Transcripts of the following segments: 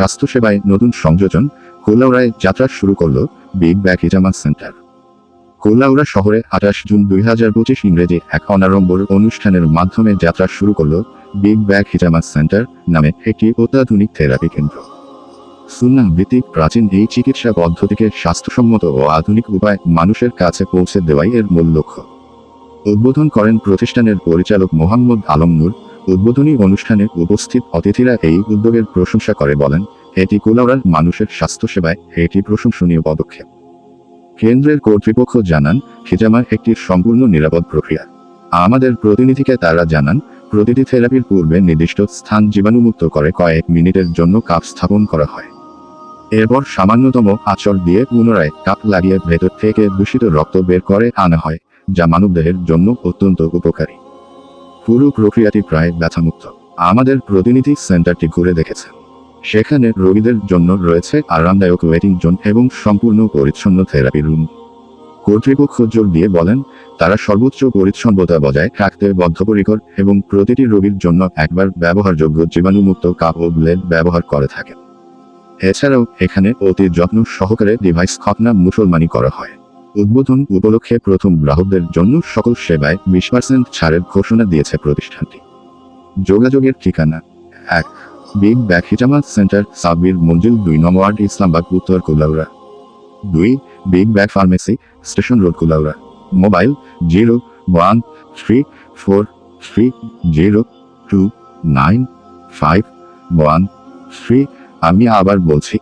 স্বাস্থ্যসেবায় নতুন সংযোজন কোলাউড়ায় যাত্রা শুরু করল বিগ ব্যাক হিজামা সেন্টার কোলাউড়া শহরে আঠাশ জুন দুই হাজার পঁচিশ ইংরেজি এক অনারম্বর অনুষ্ঠানের মাধ্যমে যাত্রা শুরু করল বিগ ব্যাক হিজামা সেন্টার নামে একটি অত্যাধুনিক থেরাপি কেন্দ্র। সুন্না ভিত্তিক প্রাচীন এই চিকিৎসা পদ্ধতিকে স্বাস্থ্যসম্মত ও আধুনিক উপায় মানুষের কাছে পৌঁছে দেওয়াই এর মূল লক্ষ্য। উদ্বোধন করেন প্রতিষ্ঠানের পরিচালক মোহাম্মদ আলম নূর উদ্বোধনী অনুষ্ঠানে উপস্থিত অতিথিরা এই উদ্যোগের প্রশংসা করে বলেন, এটি কুলাউড়ার মানুষের স্বাস্থ্যসেবায় একটি প্রশংসনীয় পদক্ষেপ। কেন্দ্রের কর্তৃপক্ষ জানান, হিজামা একটি সম্পূর্ণ নিরাপদ প্রক্রিয়া। আমাদের প্রতিনিধিকে তারা জানান, প্রতিটি থেরাপির পূর্বে নির্দিষ্ট স্থান জীবাণুমুক্ত করে কয়েক মিনিটের জন্য কাপ স্থাপন করা হয়। এরপর সামান্যতম আচর দিয়ে পুনরায় কাপ লাগিয়ে ভেতর থেকে দূষিত রক্ত বের করে আনা হয়, যা মানবদেহের জন্য অত্যন্ত উপকারী। পুরো প্রক্রিয়াটি প্রায় ব্যথামুক্ত। আমাদের প্রতিনিধি সেন্টারটি ঘুরে দেখেছে সেখানে রোগীদের জন্য রয়েছে আরামদায়ক ওয়েটিং জোন এবং সম্পূর্ণ পরিচ্ছন্ন থেরাপি রুম। কর্তৃপক্ষ জোর দিয়ে বলেন, তারা সর্বোচ্চ পরিচ্ছন্নতা বজায় রাখতে বদ্ধপরিকর এবং প্রতিটি রোগীর জন্য একবার ব্যবহারযোগ্য জীবাণুমুক্ত কাপ ও ব্লেড ব্যবহার করে থাকেন। এছাড়াও এখানে অতি যত্ন সহকারে ডিভাইস খতনা মুসলমানি করা হয়। উদ্বোধন উপলক্ষে প্রথম গ্রাহকদের জন্য সকল সেবায় বিশ পার্সেন্ট ছাড়ের ঘোষণা দিয়েছে প্রতিষ্ঠানটি। যোগাযোগের ঠিকানা এক, বিগ ব্যাক হিজামা সেন্টার, সাব্বির মঞ্জিল দুই নম ওয়ার্ড, ইসলামবাগ, উত্তর কুলাউড়া। দুই, big back pharmacy, station road, Kulaura. Mobile zero one three four three zero two nine five one three. আমি আবার বলছি,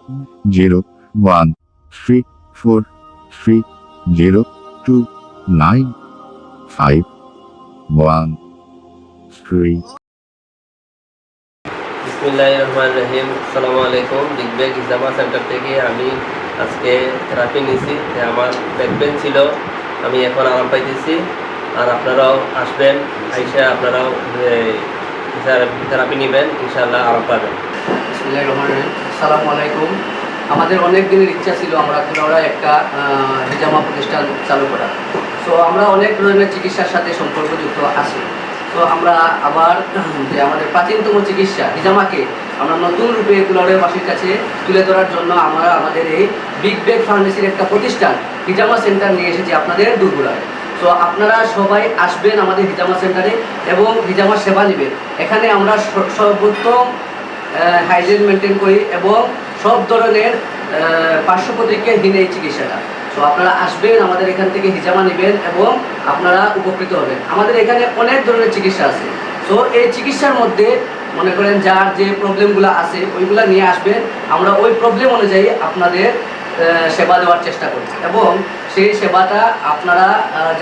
zero one three four three zero two nine five one three. বিসমুল্লাহ রহমান রহিম। আসসালামু আলাইকুম বিগ ব্যাগ ইজামা সেন্টার থেকে আমি আজকে থেরাপি নিয়েছি। আমার ব্যাক পেন ছিল। আমি এখন আরাম পাইতেছি। আর আপনারাও আসবেন। আইসা আপনারাও থেরাপি নেবেন। ইনশাআল্লাহ আরাম পাবেন। বিসমিল্লাহির রহমানির রহিম। আসসালামু আলাইকুম আমাদের অনেক দিনের ইচ্ছা ছিল আমরা কুলাউড়া একটা হিজামা প্রতিষ্ঠান চালু করা তো আমরা অনেক ধরনের চিকিৎসার সাথে সম্পর্কযুক্ত আছি। তো আমরা আবার যে আমাদের প্রাচীনতম চিকিৎসা, হিজামাকে আমরা নতুন রূপে কুলাউড়াবাসীর কাছে তুলে ধরার জন্য আমরা আমাদের এই বিগ ব্যাগ ফার্মেসির একটা প্রতিষ্ঠান, হিজামা সেন্টার নিয়ে এসেছি আপনাদের দুর্গুড়ায় তো আপনারা সবাই আসবেন আমাদের হিজামা সেন্টারে এবং হিজামা সেবা নেবেন। এখানে আমরা সর্বোত্তম হাইজিন মেনটেন করি এবং সব ধরনের পার্শ্ব প্রতিক্রিয়াহীন এই চিকিৎসাটা। তো আপনারা আসবেন, আমাদের এখান থেকে হিজামা নেবেন এবং আপনারা উপকৃত হবেন। আমাদের এখানে অনেক ধরনের চিকিৎসা আছে। তো এই চিকিৎসার মধ্যে মনে করেন যার যে প্রবলেমগুলো আছে, ওইগুলো নিয়ে আসবেন। আমরা ওই প্রবলেম অনুযায়ী আপনাদের সেবা দেওয়ার চেষ্টা করি এবং সেই সেবাটা আপনারা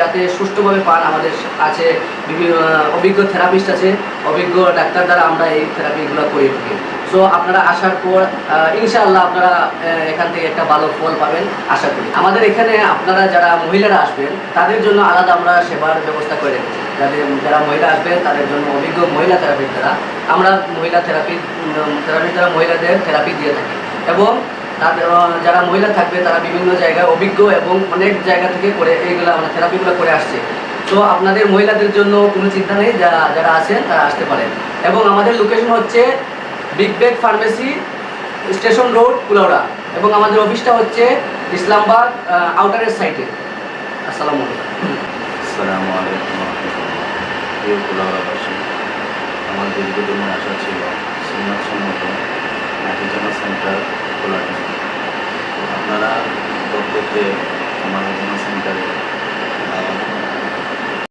যাতে সুষ্ঠুভাবে পান, আমাদের আছে বিভিন্ন অভিজ্ঞ থেরাপিস্ট আছে, অভিজ্ঞ ডাক্তার দ্বারা আমরা এই থেরাপিগুলো করে থাকি। সো আপনারা আসার পর ইনশাআল্লাহ আপনারা এখান থেকে একটা ভালো ফল পাবেন, আশা করি। আমাদের এখানে আপনারা যারা মহিলারা আসবেন, তাদের জন্য আলাদা আমরা সেবার ব্যবস্থা করে রেখেছি। যাদের, যারা মহিলা আসবেন, তাদের জন্য অভিজ্ঞ মহিলা থেরাপির দ্বারা আমরা মহিলা থেরাপি থেরাপির দ্বারা মহিলাদের থেরাপি দিয়ে থাকি। এবং তাদের যারা মহিলা থাকবে, তারা বিভিন্ন জায়গায় অভিজ্ঞ এবং অনেক জায়গা থেকে করে এইগুলো মানে থেরাপিগুলো করে আসছে। তো আপনাদের মহিলাদের জন্য কোনো চিন্তা নেই যারা যারা আছেন, তারা আসতে পারেন। এবং আমাদের লোকেশন হচ্ছে big bag pharmacy station road Kulaura. এবং আমাদের অফিসটা হচ্ছে ইসলামবাগ আউটারের সাইটে আসসালামু আলাইকুম। আসসালামু আলাইকুম আমার দীর্ঘদিনের আশা ছিল হাফিজামা সেন্টার খোলার আপনারা প্রত্যেকে আমার সেন্টারে